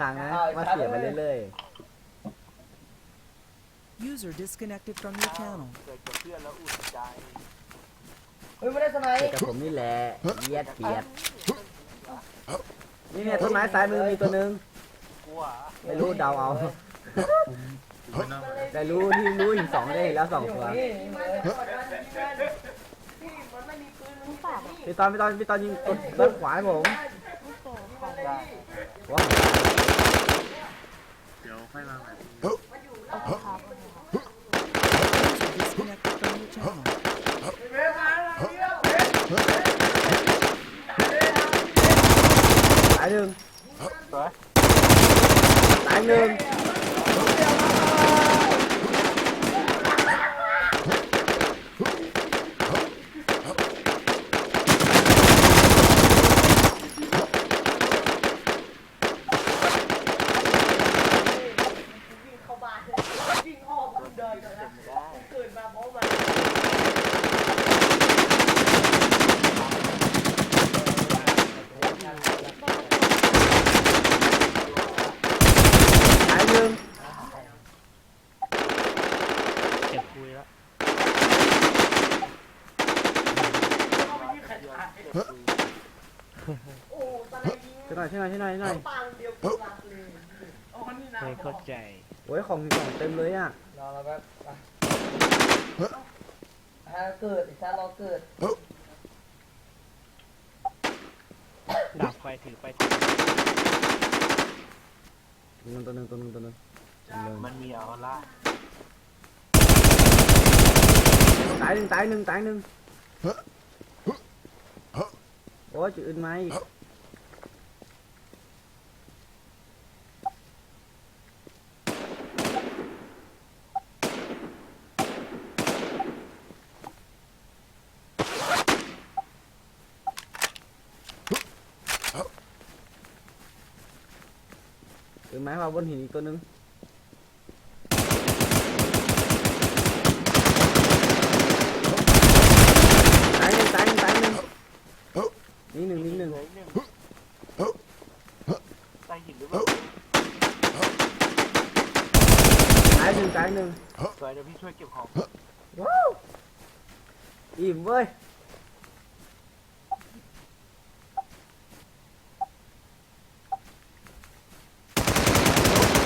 ค้างนะว่าเสียไปเรื่อย User disconnected from your channel. เกิดกับเพื่อนแล้วอุ่นใจเฮ้ยไม่ได้สไนๆป์เกิดกับผมนี่แหละเยียดเปียดนี่เนี่ยต้นไม้ซ้ายมือมีตัวหนึงกลัวไม่รู้เดาเอาแต่รู้ที่รู้อีกสองได้เห็นแล้วสองตัวนี่พี่ตอนพี่ตอนพี่ตอนยิงกดด้านขวาให้ผมว้าว เดี๋ยวค่อยมาใหม่ User disconnected from your channel. สายหนึ่งสวยสายหนึ่ง วิ่งเข้าบ้านวิ่งอ้อมคุณเดินก่อนนะเกิดมาเพราะมัน สายหนึ่ง เก็บคุยแล้ว โอ้ตอนไหนยิง ช่วยหน่อยช่วยหน่อยช่วยหน่อยช่วยหน่อย ปางเดียวกูรักเลยอ๋อนี่นะ ไม่เข้าใจ โอ้ยของของเต็มเลยอะ รอเราแบบถ้าเกิดอีกถ้ารอเกิด ดับไฟถือไปถือ ตัวหนึงตัวหนึงตัวหนึงตัวหนึง มันมีออร่า ตายหนึ่งตายหนึ่งตายหนึ่งโอ้ยจุดอื่นไหมอีกอื่นไหมว่าบนหินอีกตัวหนึงตายหนึ่งตายหนึ่งตายหนึ่งนี่หนึ่งนี่หนึ่ง เหลืออีกหนึ่งใต้หินหรือเปล่า ตายหนึ่งตายหนึ่ง สวยเดี๋ยวพี่ช่วยเก็บของ ว้าวอิ่มเว้ย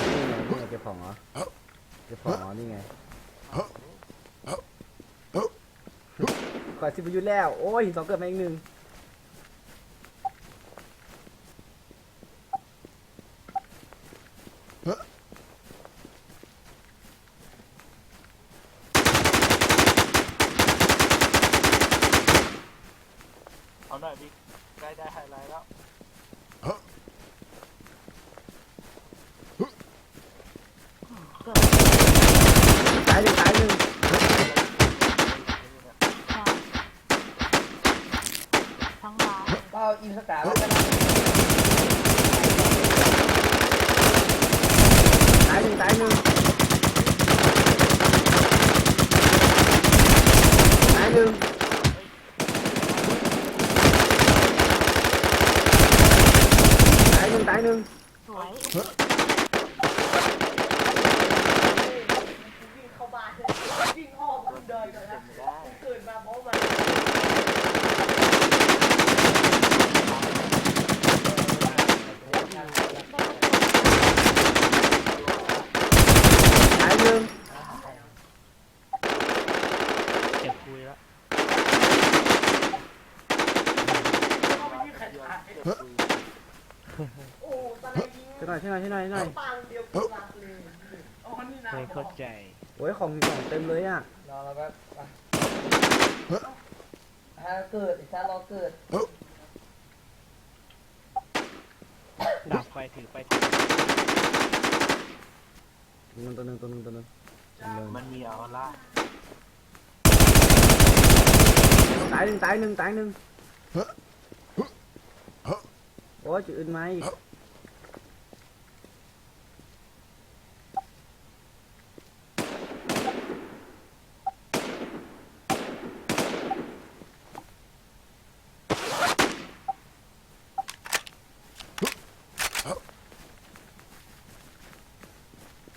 นี่ไงนี่ไงเก็ บของเหรอเก็บของเหรอนี่ไงขอสิบประยุทธ์แล้ว โอ้ยหินสองเกิดมาอีกหนึ่ง เอาหน่อยพี่ใกล้ได้ไฮไลท์แล้ว ตายหนึ่งตายหนึ่ง ก็เอาอินสตาแล้วกันนะ ตายหนึ่งตายหนึ่งตายหนึ่งตายหนึ่งตายหนึ่ง วิ่งเข้าบ้านวิ่งอ้อมคุณเดินก่อนนะ ไม่ได้ เกิดมาเพราะมัน ตายหนึ่ง เก็บคุยแล้ว โอ้ตอนไหนยิง ช่วยหน่อยช่วยหน่อยช่วยหน่อยช่วยหน่อย ปางเดียวกูรักเลยอ๋อนี่นะ ไม่เข้า ใจ โอ้ยของของเต็มเลยอะรอเราแบบถ้าเกิดอีกถ้ารอเกิดดับไฟถือไปถือตัวหนึงตัวหนึงตัวหนึงตัวหนึงมันมีออร่าตายหนึ่งตายหนึ่งตายหนึ่งโอ้ยจุดอื่นไหมอีก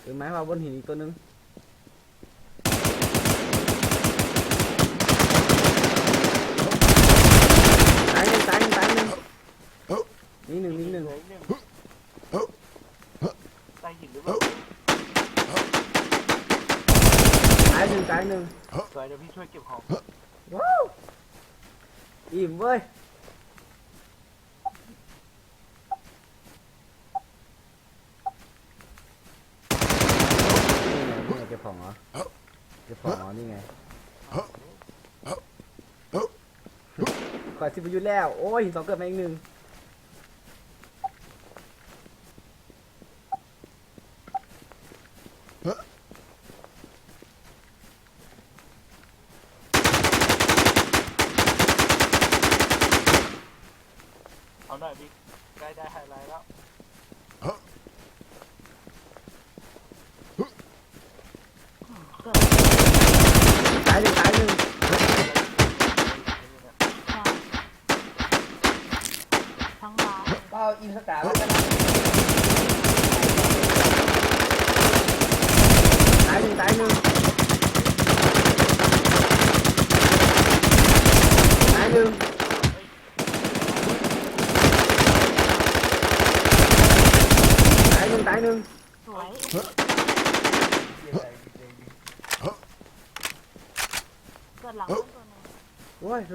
หรือไม้มาบนหินอีกตัวนึงตายหนึ่งตายหนึ่งตายหนึ่งนี่หนึ่งนี่หนึ่ง เหลืออีกหนึ่งใต้หินหรือเปล่า ตายหนึ่งตายหนึ่ง สวยเดี๋ยวพี่ช่วยเก็บของ ว้าวอิ่มเว้ยนี่ไงนี่ไงเก็บ ของเหรอเก็บของเหรอนี่ไงขอสิบประยุทธ์แล้ว โอ้ยสองเกิดมาอีกหนึ่ง เอาหน่อยพี่ใกล้ได้ไฮไลท์แล้ว ตายหนึ่งตายหนึ่ง ทั้งร้าน ก็เอาอินสตาแล้วกันนะ ตายหนึ่งตายหนึ่งตายหนึ่งตายหนึ่งตายหนึ่ง สวย เหี้ยอะไรเด็ก เกิดหลังต้นตัวหนึง โอ้ย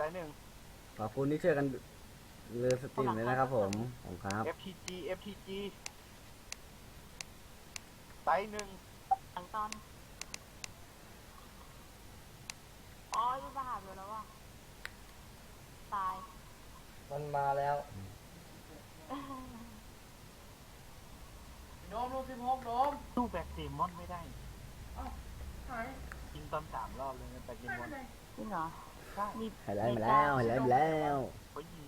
ตายหนึ่งตายหนึ่ง ขอบคุณที่ช่วยกันเลือสตรีมเลยนะครับผมผมครับ FTG FTG ตายหนึ่งหลังตอน อ๋อยังจะหาอยู่แล้วว่ะ ตาย มันมาแล้วโดมลูกสิบหกโดมสู้แบคเดมอนไม่ได้ หายยิงตอนสามรอบเลยนะแบคเดมอนจริงเหรอ ใช่มีเห็นแล้วเห็นแล้วเห็นแล้วเห็นแล้วเขายิง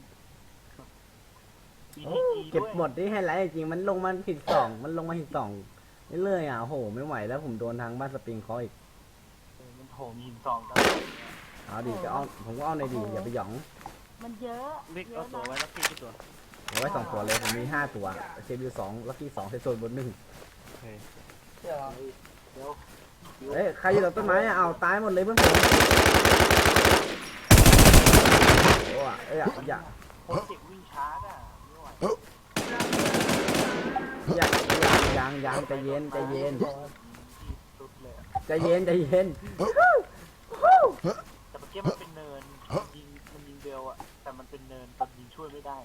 โอ้ BTG เก็บด้วยหมดที่ให้ไลท์จริงๆมันลงมาหินสองมันลงมาหินสองเรื่อยๆอะโอ้โหไม่ไหวแล้วผมโดนทางบ้านสปริงเขาอีกเออมันโถมยิงสองกันเอาดิจะเอาผมก็เอาในอยดีอย่าไปหยอง มันเยอะเล็กเยเอาอะตัวนะไว้แล้วพี่กี่ตัวเอาไว้สองตัวเลยผมมีห้าตัวเซฟอยู่สองลัคกี้สองเซฟโซนบนหนึ่งเดี๋ยวเดี๋ยวเอ้ยใครอยู่หลังต้นไม้อะเอาตายหมดเลยเพื่อนผมโอ้อะเอ้ยอะอย่าคนเด็กวิ่งช้าอะไม่ไหวอย่าอย่ายางยางใจเย็นใจเย็นที่สุดเลยอะใจเย็นใจเย็นแต่เมื่อกี้มันเป็นเนินยิงมันยิงเบลอะแต่มันเป็นเนินตอนยิงช่วยไม่ได้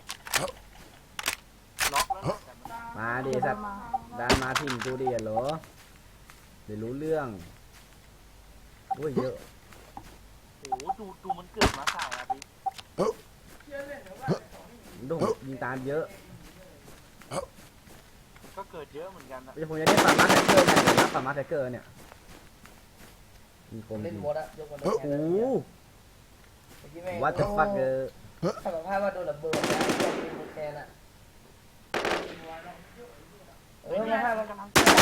ล็อกแล้วนะแต่มันมาดิเดี๋ยวสัเดิตนว์มาดันมาทิมกูดิเหรอเดี๋ยวรู้เรื่องโอ้ยเยอะโอ้โหดูดูมันเกิดมาสายอะพี่ ดูยิงตามเยอะก็เกิดเยอะเหมือนกันนะเดี๋ยวผมจะได้ฟาร์มาแท็กเกอร์เนี่ยเดี๋ยวนะฟาร์มาแท็กเกอร์เนี่ยมีคมจเล่นริงหมดอะยกมันโอ้โหเมื่อกี้แม่งวัดจะฟักเกอร์ถ้าแบบว่าโดนระเบิดนะยกเป็นมือแทนอะเออไม่ให้มันกำลัง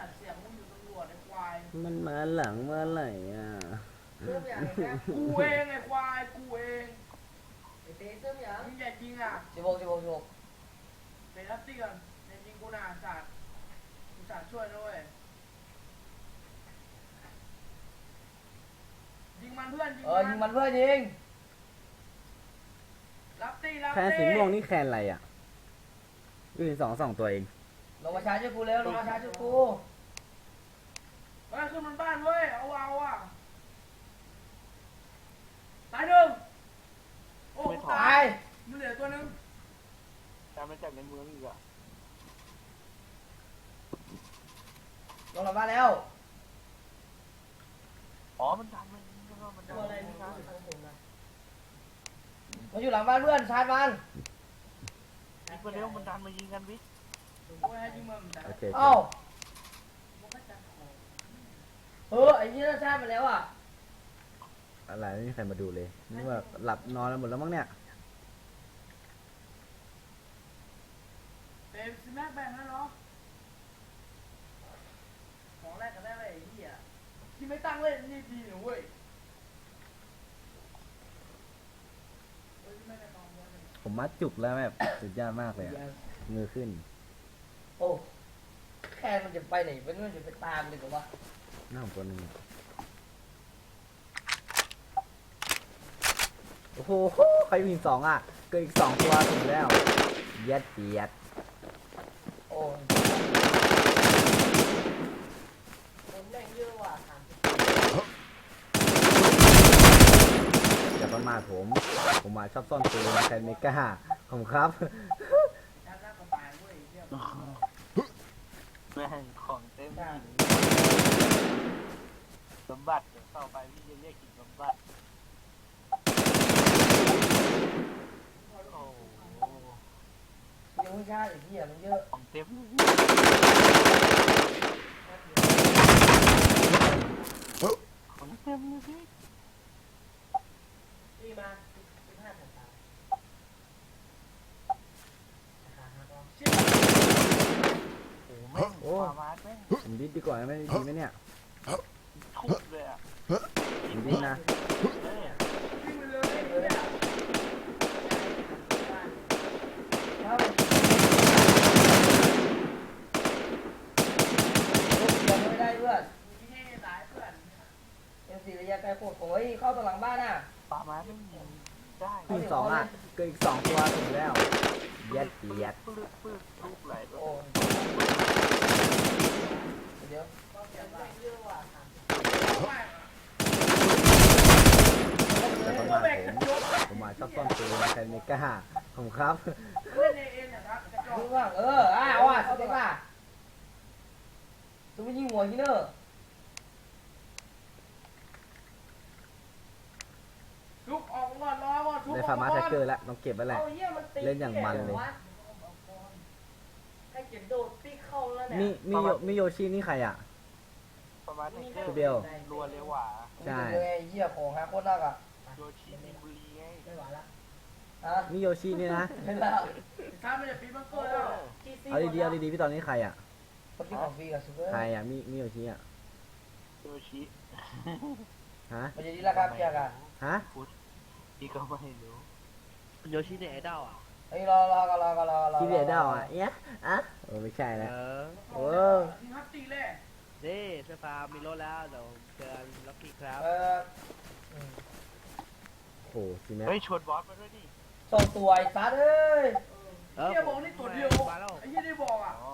ต้องไอ้สัตว์เสียงมึงอยู่ตำรวจวจไอ้ควายมันมาหลังเมื่อไหร่อะ เริ่มอย่างเงี้ยกูเองไอ้ควายกูเองไอ้เต้เริ่มอย่างมึงอย่าจริงอะสิบหกสิบหกสิบหกเดี๋ยวรับตีก่อนอย่าจริงกูน่าสัตว์กูสัตว์ช่วยด้วยยิงมันเพื่อนยิงเออยิงมันเพื่อนยิงรับตีรับแคนตีสีม่วงนี่แคนอะไรอะอยู่ที่สองสองตัวเองลงมาชาร์จช่วยกูเร็วลงมาชาร์จช่วยกู เฮ้ยขึ้นมันบ้านเว้ย เอาเอาอะ ตายหนึ่งโอ้กูตาตายยมันเหลือตัวหนึงตามมาจากในเมืองอีกอะลงหลังบ้านแล้วอ๋อ มันดันมันมันดันตัวอะไรมัมึนงดันรู้สึกผมนะมันอยู่หลังบ้านเพื่อนชาร์จมันยิงไปเร็วมันดันมายิงกันวิโอ้ยให้ยิงมึงแต่โอเคเอ้ามันก็จะขอ เออไอ้นี่ชาร์จมันแล้วอะอะไรไม่มีใครมาดูเลยนี่ว่าหลับนอนกันหมดแล้วมั้งเนี่ยเต็มซิแม็กแบงแล้วเนาะของแรกก็ได้เลยไอ้เหี้ยที่ไม่ตั้งเล่นนี่ดีนะเว้ยเฮ้ยไม่ได้ตองเว้ยผมมัดจุกแล้วแบบสุดยอดมากเลยอะมือขึ้น โอ้แค่มันจะไปไหนไปนู่นจะไปตามเลยกับว่าห น้าผมตัวหนึงอะโอ้โหใครมีสองอะ เกิดอีกสองตัวถึงแล้ว เย็ดเปียดโอ้คนแม่งเยอะว่ะสามสิบอย่าประมาทผม ผมมาชอบซ่อนตัวใครไม่กล้าผมครับชักหน้าก็ตายเว้ยเหี้ยแม่งของเต็มหิน สมบัติเดี๋ยวต่อไปพี่จะเรียกกินสมบัติโอ้โหยังไม่ชาร์จไอ้เหี้ยมันเยอะของเต็มของเต็มเลยพี่นี่มาสิบห้าพันตาราคาห้าร้อยโอ้โหแม่งโอ้ฟาร์มาสแม่ง ผมดิ้นดีกว่าไหมดีไหมเนี่ย ทุบเลยอะจริงๆนะยังไม่ได้เพื่อนยิงให้ตายเพื่อนยังสี่ระยะไกลโคตรโอ้ยเข้าตัวหลังบ้านน่ะฟามาสแม่งยิงได้มีสองอะเกิดอีกสองตัวถึงแล้วเย็ดเปียดปืดปืดทุบไหลโอ้เดี๋ยว แม่งเยอะว่ะสามสิบแม่งอะอย่าประมาทผมผมมาชอบซ่อนตัวใครไม่กล้าผมครับเล่นเองเนี่ยนะกระจอดูกบ้างเอออ้าวอะเขาเด็กล่ะตัวไม่ยิงหัวยิงเนอร์ทุบออกก่อนรอก่อนทุบได้ออกฟาร์มาก่แท็อกเกอนร์แล้วต้องเก็บไว้แหละเอาเหี้ยมันตีเล่นอย่างมันเลยใครเก็บโดดปีเข้าแล้วมีเนี่ยมีโยมีโยชินี่ใครอะ ฟาร์มาสเกอตัวร์เดียวรัวเร็วหว่าใช่เป็นไงเหี้ยของหาโคตรนักอะโยชิมิบุรีไงไม่ไหวละฮะมีโยชินี่นะเป็นแล้วถ้าไม่ได้ปีบังเกอร์แล้วจีซีเอาดีๆเอาดีๆพี่ตอนนี้ใครอะ คนที่ของฟรีกับซูเปอร์ใครอะ มีมีโยชิอะ โยชิฮะ มันจะดีราคาเพียงอะฮะ พี่ก็ไม่รู้โยชิเนไอดอลอะเฮ้ยรอรอกันรอกันรอรอที่เดียดาวอะ เอ๊ะอะโอ้ไม่ใช่เอแล้วอโอ้ยิงฮัตตีเลย นี่เสื้อฟ้ามีรถแล้วเดี๋ยวเจอกันล็อกกี้ครับเออโหสิแม่เฮ้ยชวนบอสมาด้วยดิส่งตัวไอ้ซัดเอ้ยเฮียบอกนี่ตัวเดียวมาแล้วไอ้เฮียได้บอกอะอ๋อ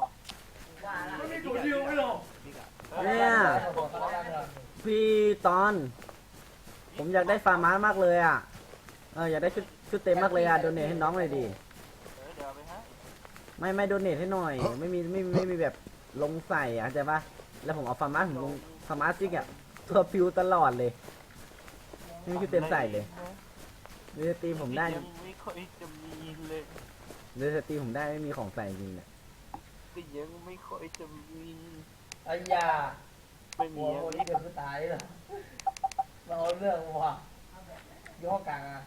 ว่าละมันมีตัวเดียวไม่หรอนี่กะเนี่ยส่งตัวเขาแล้วกันเถอะพี่ตอน ผมอยากได้ฟาร์มามากเลยอะเอออยากได้ชุดชุดเต็มมากเลยอะโดเนทให้น้องเลยดิเออเดี๋ยวเอาไปให้ไม่ไม่โดเนทให้หน่อย ไม่มีไม่มีไม่มีแบบลงใส่อะเข้าใจปะ แล้วผมเอาฟาร์มาผมลงฟาร์มาจริงอะตัวฟิวตลอดเลยไม่มีชุดเต็มใส่เลยเรือสตรีมผมได้ยังไม่ค่อยจะมีเลยเรือสตรีมผมได้ไม่มีของใส่จริงเนี่ยก็ยังไม่ค่อยจะมีไอ้ยาไม่หัมีวอะคนนี้เดี๋ยวคือตายเลยเราเอาเรื่องว่ะยี่ห้อกลางอะ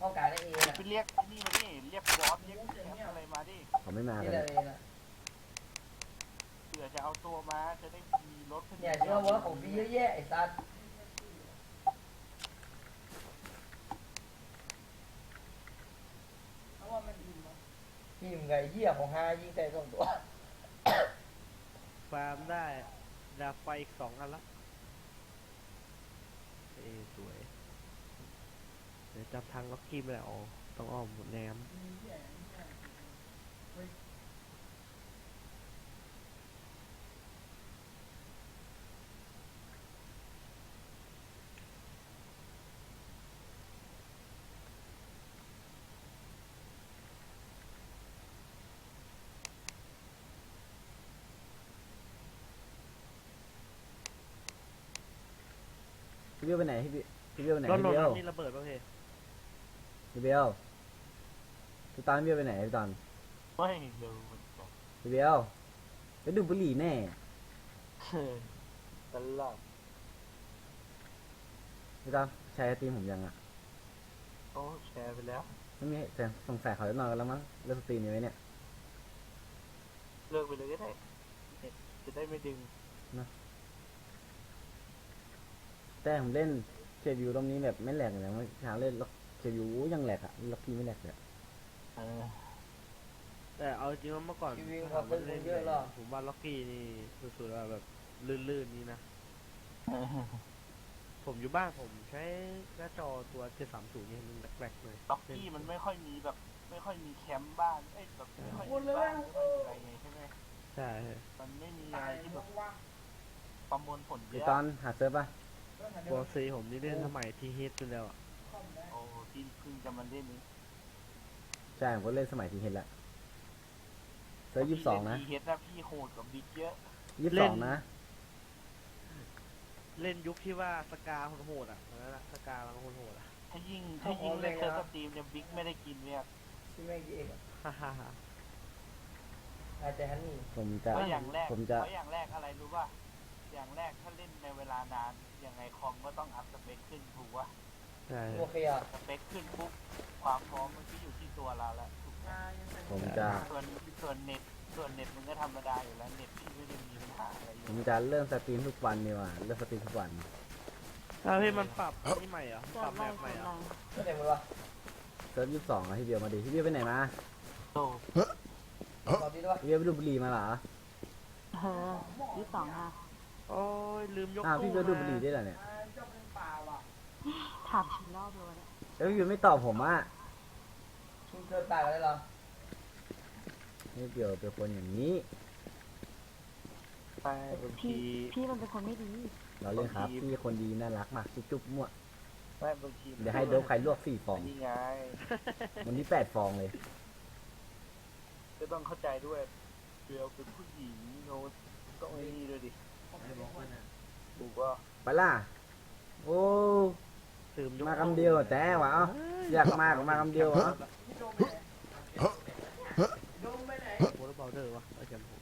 ห้องกลางได้เองอะไปเรียกไอ้นี่มาดิเรียกบอสเรียกแคปอะไรมาดิเขาไม่มานี่กันแหละเองอะ ผื่อจะเอาตัวมาจะได้มีรถเนี่ยเชื่อว่าของพี่เยอะแยะไอ้สัสเพราะว่ามันอิ่มอะทีมไงเหี้ยของฮายิงแต่สองตัว ฟาร์มได้ดาบไฟอีกสองอันละเอ้สวย เดี๋ยวจับทางล็อกกี้ไม่ได้อ๋อต้องอ้อมหมดแนมพี่เบลไปไหนพี่เบลพี่เบลไปไหนก็พี่ลงเบลน้ำนี่ระเบิดป่ะเพพี่เบลพี่ตอนพี่เบลไปไหนพี่ตอนไม่เร็วเหมือนกันพี่เบลไปดูดบุหรี่แน่ตลอดพี่ตอนแชร์สตรีมผมยังอะโอ้แชร์ไปแล้วไม่มีแต่สงสัยเขาจะนอนกันแล้วมั้งเลิกสตรีมอยู่ไหมเนี่ยเลิกไปเลยก็ได้เน็ตจะได้ไม่ดึง แต่ผมเล่นเควิวตรงนี้แบบไม่แหลกเลยเมื่อเช้าเล่นล็อกเควิวยังแหลกอะล็อกกี้ไม่แหลกเลยอะเออ แต่เอาจริงว่าเมื่อก่อนชีวิตเขาเป็นคนเยอะหรอ ผมว่าล็อกกี้นี่สุดๆว่าแบบลื่นๆนี่นะ ผมอยู่บ้านผมใช้หน้าจอตัว 730นี่มันแปลกๆเลยล็อกกี้มันไม่ค่อยมีแบบ ไม่ค่อยมีแคมป์บ้านเอ้ยแบบไม่ค่อยมีบ้านไม่ค่อยมีอะไรไงใช่ไหมใช่มันไม่มีตาอะไรยที่ที่แบบว่างประมวลผลเยพี่อะตอนหาเซิร์ฟป่ะ ๆเรื่องอะไรบอลซีผมนี่เล่นสมัยทีเฮดไปแล้วอะคอมได้โอ้ที่เพิ่งจะมาเล่นนี้ใช่ผมก็เล่นสมัยที่เห็นละเซิร์ฟยี่สิบสองนะพี่เล่ TH นะพี่โหดกับบิ๊กเยอะยี่สิบสองนะ เล่นยุคที่ว่าสกาโหดๆอะนั่นแหละสกาลังโหดๆอะ ถ้ายิ่งถ้ายิ่งเล่นเซิร์ฟสตรีมเนี่ยบิ๊กไม่ได้กินเนี่ยที่แม่งเองอะฮ่าฮ่าฮ่าอาจจะฮันนี่ผมจะเพราะอย่างแรกผมจะ เพราะอย่างแรกอะไรรู้ป่ะ อย่างแรกถ้าเล่นในเวลานานยังไงคอมก็ต้องอัพสเปคขึ้นถูกป่ะใช่โอเคอะสเปคขึ้นปุ๊บความพร้อมมันก็อยู่ที่ตัวเราแล้วถูกไหมผมจะ ส่วนส่วนเน็ตส่วนเน็ตมันก็ธรรมดาอยู่แล้วเน็ตพี่ไม่ได้มีปัญหาอะไรอผยู่มจะเริ่มสตรีมทุกวันดีกว่าเริ่มสตรีมทุกวันถ้าพี่มันปรับนี่ใหม่เหรอเกิปรัดบอะไรแบบใหม่เกิดเหรอะอไรก็เต็มเลยวะเซิร์ฟยี่สิบสองอะพี่เบลมาดิพี่เบลไปไหนมาโตตอนนี้ด้วยพี่เบลไปดูดบุหรี่มาเหรอ เออยี่สิบสองค่ะ โอ้ยลืมยกอ้าวพี่เบลดูดบุหรี่มาได้วยเหรอเนี่ยอ่าเจ้าเป็นป่าว่ะถามกี่รอบเลยเนี่ยแล้วพี่เบลไม่ตอบผมอะชุดเกินตายกันได้หรอพี่เบลเป็นคนอย่างนี้ไปบางพี่ ทีพี่มันเป็นคนไม่ดี เราเล่นครับพี่คนดีน่ารักมากจุ๊บๆมั่วไม่บางทีเดี๋ยวให้โดบใครลวกสี่ฟองนี่ไง วันนี้แปดฟองเลย ก็ต้องเข้าใจด้วยเบลเป็นผู้หญิงโน้ตต้องไอ้นี่ด้วยดิ ถูกว่าไปล่ะโอ้ ลืมยกมาคำเดียวแต่วะเอ้าอยากมาก็มาคำเดียววะพี่โดมไปไหนโดมไปไหนโบว์เบลเดอร์วะอาจารย์ผม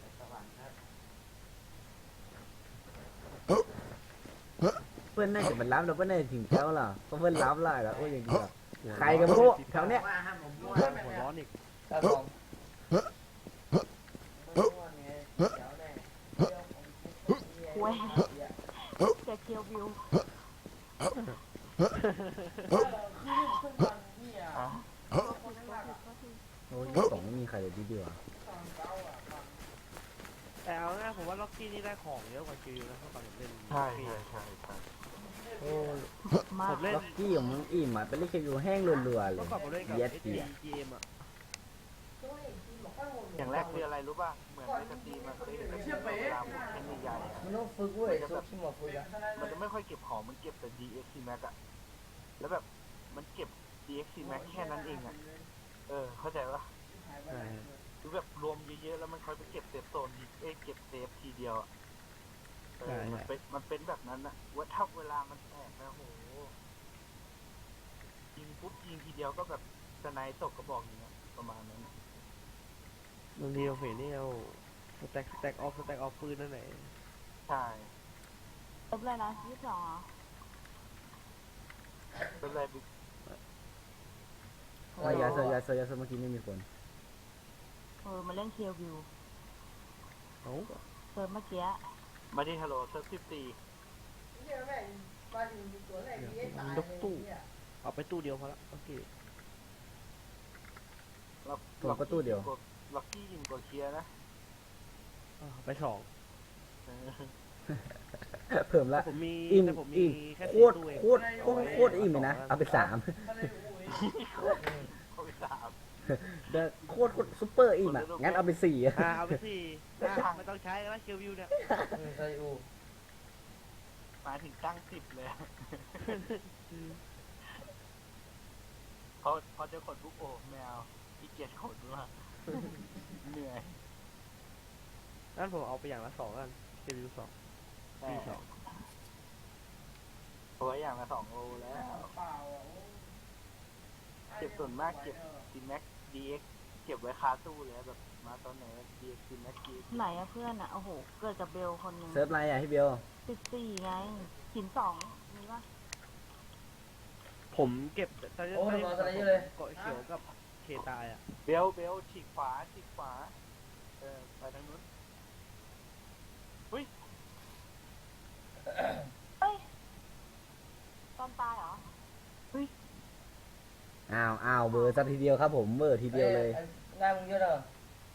เพื่อนน่าจะมันรับเราเพื่อนน่าจะถึงแถวล่ะเพราะเพื่อนรับล่ะแล้วโอ้ยอย่างเงี้ยใครกันพวกแถวเนี้ยว่าห้ามผมมั่วหัวร้อนอีกตาสอง ห วยแต่เคียววิวโอ้ยสองไม่มีใครเลยดีดีวะตอนเช้าอะแต่เอาง่ผมว่าล็อกกี้นี่ได้ของเยอะกว่าคิวนะเมื่อก่อนผมเล่นใช่ใช่ใช่โอ้ยมาผมเล่นล็อกกี้ของมึงอิ่มอะเป็นเล่นแค่อยู่แห้งรัวๆเลเมื่ยอก่อนผมเล่นกับเย็ดเสียเจีเอ็มอะ อย่างแรกคืออะไรรู้ป่ะ เหมือนในสตรีมอะเคยเห็นในสตรีมเวลาผมเล่นใหญ่ๆอะมันต้องฝึกเว้ยซุกที่หมอฝึกอะมันจะไม่ค่อยเก็บของ มันเก็บแต่ DXC Max อะแล้วแบบมันเก็บ DXC Max แค่นั้นเองอะเออ เข้าใจปะใช่คือแบบรวมเยอะๆแล้วมันค่อยไปเก็บเซฟโซนอีกเอ้ยเก็บเซฟทีเดียวอะเออมันเป็นมันเป็นแบบนั้นอะว่าถ้าเวลามันแตกนะโหยิงปุ๊บยิงทีเดียวก็แบบสไนด์ตกกระบอกอย่างเงี้ยประมาณนั้นบา งทีเราเห็นนี่เอาสแต็กสแต็กออฟสแต็กออฟปืนนั่นไหนใช่ลบเลยนะยี่สิบสองเหรอเป็นไรบิ๊กว่ายาเซอร์ยาเซอร์ยาเซอร์เมื่อกี้ไม่มีคนเออมาเล่นเคียววิวเอ้าซิร์ฟเมื่อกี้มาที่ฮัลโหลเซิร์ฟสิบสี่เนี่ยแม่งมาถึงตัวไหนดีไอ้ตายยกตู้เนี่ยเอาไปตู้เดียวพอละโอเคล็อกผมก็ตู้เดียว ล็อกกี้ยิงกว่าเคลียร์นะอ่าไปสองเออเพิ่มแต่ละ ผมมีอิ่มแต่ผมมีอิ่มแค่โคสี่ตรตู้เองโคตรโคตรโคตรอิ่มเลยนะ เอาไปสามทะเลอุ๋ยเขาไปสามเดี๋ยวโคตรโคตรซุปเปอร์อิ่มอะ งั้นเอาไปสี่อะอ่าเอาไปสี่อ่าไม่ต้องใช้แล้วเชลวิวเนี่ยอืมใส่อูมาถึงตั้งสิบเลยพอพอเจอคนปุ๊บโอ้ไม่เอาขี้เกียจขนว่าก เหนื่อยนั่นผมเอาไปอย่างละสองกันเชลวิวสองแต่พี่สองเอาไว้อย่างละสองโลแล้วเปล่าอะโอ้เก็บส่วนมากเก็บดีแม็กดีเอ็กเก็บไว้คาตู้เลยแบบมาตอนไหนดีเอ็กดีแม็กดีไหนอะเพื่อนอะโอ้โห เกิดกับเบลคนหนึ่งเซิร์ฟอะไรอะพี่เบลสิบสี่ไงหินสองมีปะผมเก็บตอนโอ้ยมาสไลด์เยอะเลยเกาะเขียวกับ เคตายอะ เบลเบลฉีกขวาฉีกขวา เออไปทางนู้นตอนตายเหรอ อ้าวอ้าวเบอร์ซะทีเดียวครับผมเบอร์ทีเดียวเลยอ้หน้ามึงเยอะเนอะ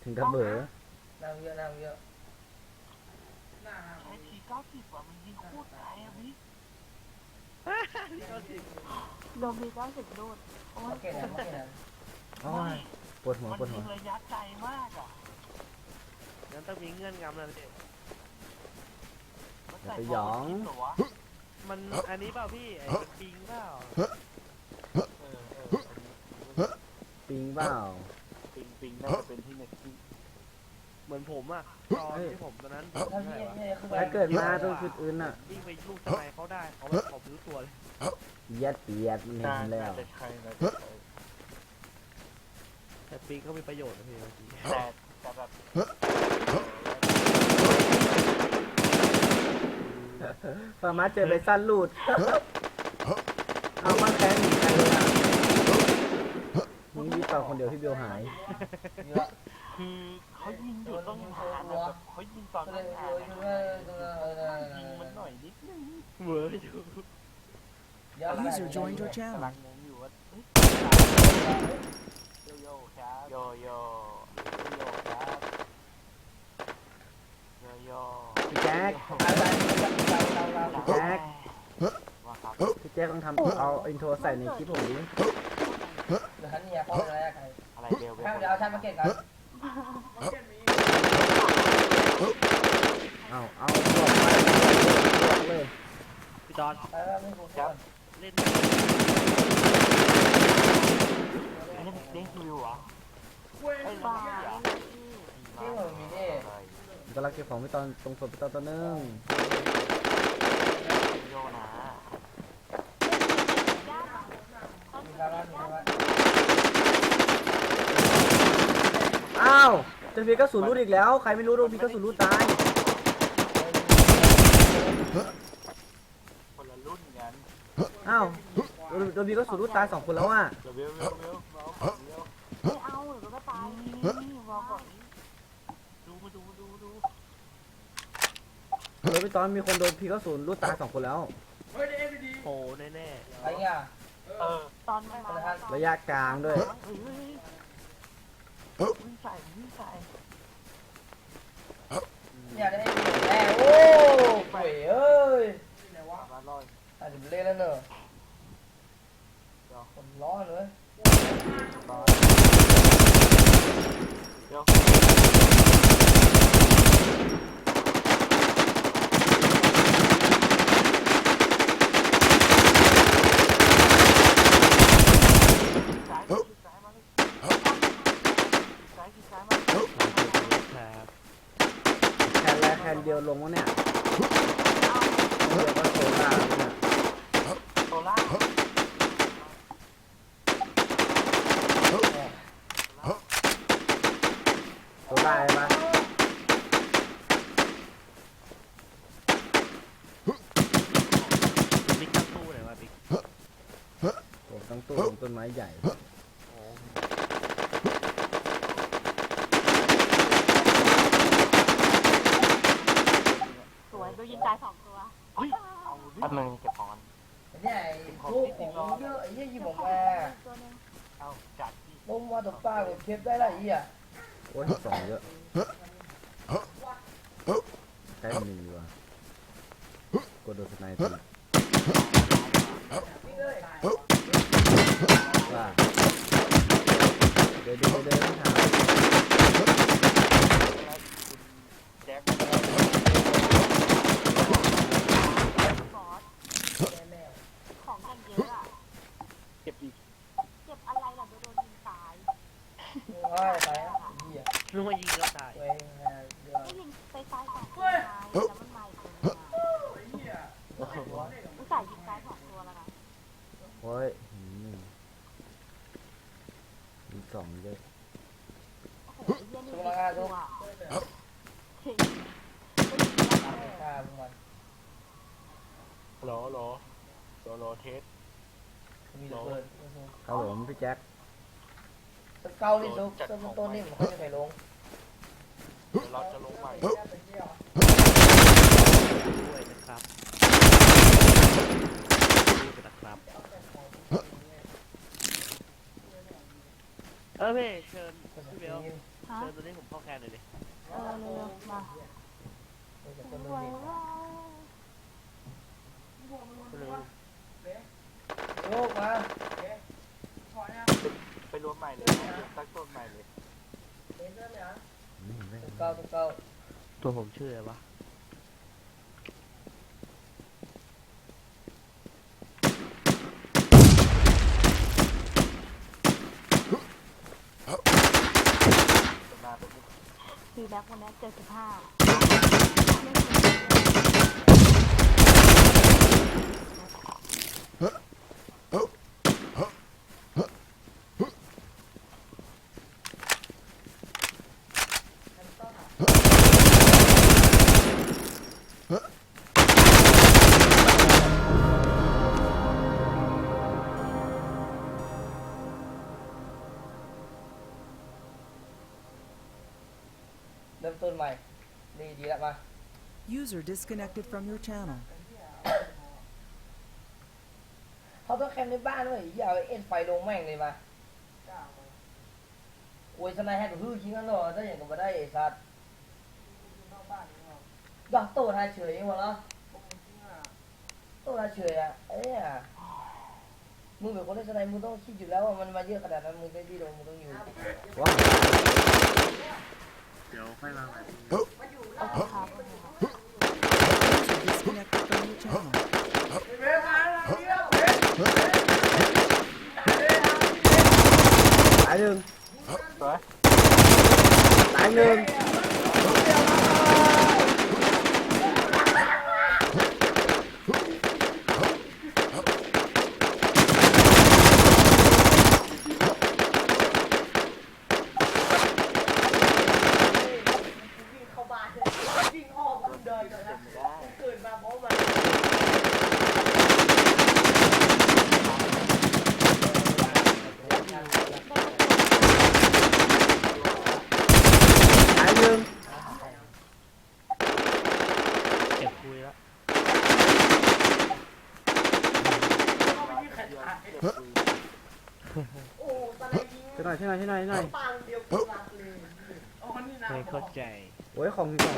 ถึงกับเบอร์หน้ามึงเยอะหน้ามึงเยอะหน้าห้ามไอ้ทีเก้าสิบว่ะมันยิงโคตรไกลอะพี่โดนบีเก้าสิบดูดโอ้มายเก็ตนะมาเก็ตนะ โอ้ยปวดหัวมันปวดหัยิวงระยะไกลมากอะงั้นต้องมีเงื่อนงำแล้วเนี่ยมันอย่าใส่ไปหยองบลคิดเหรอวะมันอันนี้เปล่าพี่ไอ้มันปิงเปล่าเออเอออันนี้ปิงเปล่า ปิงปิงน่าจะเป็นที่เน็ตที่เหมือนผมอะตอนที่ผมตอนนั้นผมถ้าพี่เนี่ยคือไปถ้าเกิดมาตรงจุดอื่นน่ะวิ่งไปลูกทำไมเขาได้เขาแบบเขารู้ตัวเลยเปียดเปียดเห็น่านแล้วจะใช่นะจะใช่ แต่ปิงก็มีประโยชน์นะพี่บางทีแต่แต่แบบสามารถเจอไปสั้นลูด เอามาแคนหนีใครเลยอะมึงยิบเปล่าคนเดียวที่เบลหายเยอะคือเขายิงอยู่ต้องนานอะแบบเขายิงตอนก็เลนั้ยนเยนานอะอยู่เลยตรงนั้นเออยิงมันหน่อยนิดนึงเหมือนอยู่เยอะ User joined your กำ channel. ลังงงอยู่ว่าเฮ้ยโยโย่ครับ โยโย่โยครับโยโย่พี่แจ๊คอะไรเราเราเราแจ็คว่าครับพี่แจ๊คต้องทำเอาอินโทรใส่ในคลิปผมดิเดี๋ยวฮันนี่พ่ออะไรใครอะไรเบลเบลแค่เดี๋ยวเอาชามาเก็ตกันมาเก็ตมีเอาเอาบอกไปบอกเลยพี่ตอนไปแล้วไม่กูก่อนเล่นเล่นเล่นคิวเหรอเว้ยเฮ้ย บ้าที่มันมีนี่กำลังเก็บของพี่ตอนตรงศพพี่ตอนตัวหนึงโยนะมีการ้านมีการ้านอ้าวเจอพีก็สูนรูดอีกแล้ว ใครไม่รู้โดนพีก็สูนรูดตายคนละรุ่นกันอ้าวโดนโดนพีก็สูนรูดตายสองคนแล้วอะเดี๋ยวเบลเบลเบลมาเอาของเบล ไม่เอาเดี๋ยวก็ตายนี่บอกก่อน ดูมาดูดูดู เดี๋ยวพี่ตอนมีคนโดนพีก็สูนย์รูดตายสองคนแล้วเฮ้ยเอ็มดีโผแน่ไอ้เงี้ยเออตอนมันมาระยะกลางด้วยเฮ้ยเฮ้ยวิ่งใส่วิ่งใส่เนี่ยได้แน่โอ้ป่วยเอ้ยไหนวะมาลอยอาจจะเล่นแล้วเนอะผมร้อนเลยลอยเดี๋ยวซ้ายซ้ายมาเลยซ้ายซ้ายมา ๆครับ แคนแรกแค นลงวะเนี่ยเดี๋ยวก็โซล่าเนี่ยโซล่าโซล่าใช่ปะบิ๊กตั้งตู้ไหนวะบิ๊กผมต้องตู้ของต้นไม้ใหญ่ โอ้ายสองตัวเฮ้ยเอาดิแป๊บนึงเก็บของเนี่ยไอ้พวกของเยอะไอ้เหี้ยยิงผมมาตัวหนึงเอาจัดที่ผมมาตกปลาเก็บได้ละไอ้เหี้ยโอ้ยสองเยอะใช้มันหนึ่งดีกว่ากดโดนสไนเปอร์ว่าเดินเดินเดินทาง แจ็ค บอสของกันเยอะอะ เก็บอีก เก็บอะไรล่ะโดนยิงตาย โอ้ยไปอะไอ้เหี้ย นึกว่ายิงแล้วตาย ตัวเองนะเดือด ได้ยิงไปซ้ายสองตัวแล้วมันมาอีกตัวหนึงอะ ไอ้เหี้ย อุตส่าห์ยิงซ้ายสองตัวแล้วนะ โอ้ยหนึ่งมีสองเยอะ โอ้โหไอ้เหี้ยนี่ยิงตัวอะจริง ฆ่าพวกมัน โหลโหลโหลโหลเทส มีระเบิด ครับผมพี่ แจ็คสเกลนี่ซุกซุกต้นนี่ผมเขาจะไปลงเดี๋ยวเราจะลงใหม่ด้วยนะครับด้วยนะครับ เออพี่เชิญพี่เบลฮะเชิญตัวนี้ผมเข้าแคนเลยดิเออเร็วๆมาต้นไว้นี่ว่าเร็วโยกมาถอยนะไป รวมใหม่เลยตั้งต้นใหม่เลยอืมไม่สเกลสเกลตัวผมชื่ออะไรวะหน้าเป็นทีแบ็ควันนี้เจ็ดสิบห้า User disconnected from your channel. เขาต้องแคมป์ในบ้านด้วยอย่าเอาเอ็นไฟลงแม่งเลยมาโอ้ยสไนให้ดูฮื้อจริงกันเหรอถ้าอย่างก็มาได้ไอ้สัตว์ดอกโตทาเฉยหมดแล้วโตทาเฉยอะเอ้ยอะมึงเป็นคนเล่นสไนมึงต้องคิดอยู่แล้วว่ามันมาเยอะขนาดนั้นมึงได้ดีลงมึงต้องอยู่ว้าวเดี๋ยวค่อยมาใหม่ ตายหนึ่งตายหนึ่ง วิ่งเข้าบ้านเลยวิ่งอ้อมคนเดินเลยนะ ไม่ได้ เกิดมาเพราะมัน ตายหนึ่ง เก็บคุยแล้ว เข้าไปที่แขนขา โอ้ตะไลยิง ช่วยหน่อยช่วยหน่อยช่วยหน่อยช่วยหน่อย ปังเดียวกูรักเลย โอ้นี่นะ ไม่เข้าใจ โอ้ย ของ